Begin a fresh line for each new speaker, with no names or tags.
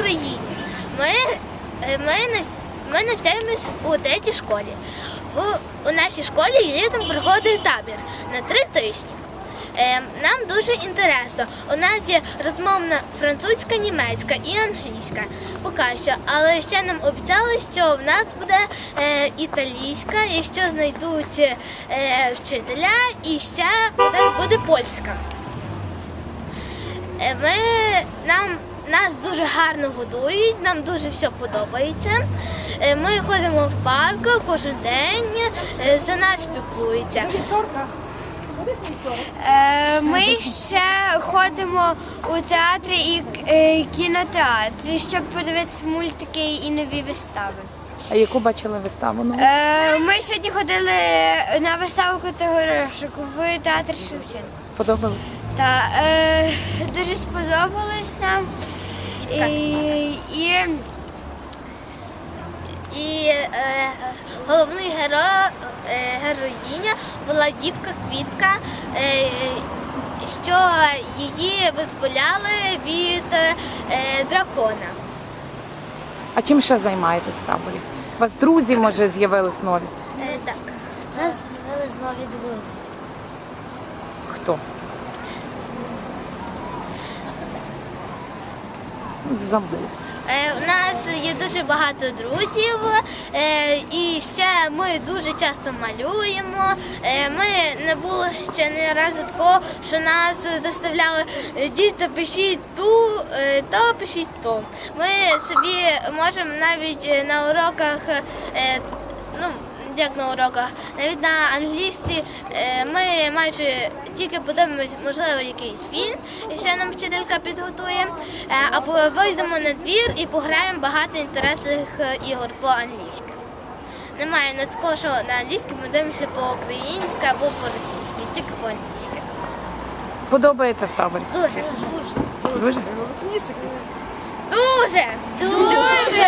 Україні. Ми, е, ми, ми навчаємось у третій школі. У, у нашій школі літом проходить табір на три тижні. Е, Нам дуже інтересно. У нас є розмовна французька, німецька і англійська. Поки що. Але ще нам обіцяли, що в нас буде е, італійська, якщо знайдуть е, вчителя, і ще у нас буде польська. Е, Ми, нам, нас дуже гарно годують, нам дуже все подобається. Е, Ми ходимо в парк кожен день, е, за нас спілкуються.
Е, Ми ще ходимо у театрі і кінотеатрі, щоб подивитися мультики і нові вистави.
А яку бачили виставу? Ну,
Ми сьогодні ходили на виставу Котигорошок в театрі Шевченка.
подобалось?
Та е, дуже сподобалось нам. І, і
І е, головний герой, е, героїня була дівка Квітка, е, що її визволяли від е, дракона.
А чим ще займаєтесь в таборі? У вас друзі, може, з'явились нові?
Е, так.
у нас з'явились нові друзі.
Хто?
Е, У нас є дуже багато друзів, е, і ще ми дуже часто малюємо. Е, Ми не було ще ні разу такого, що нас заставляли «Е, діти пишіть ту, е, то пишіть то. Ми собі можемо навіть е, на уроках. е, Ну, як на уроках, навіть на англійській е, ми майже тільки подивимось, можливо, якийсь фільм, і ще нам вчителька підготує, е, або вийдемо на двір і пограємо багато інтересних е, ігор по-англійськи. Немає такого, що на англійській ми дивимося по-українськи або по-російськи, тільки по-англійськи.
Подобається в таборі?
Дуже, дуже,
Дуже?
дуже, дуже.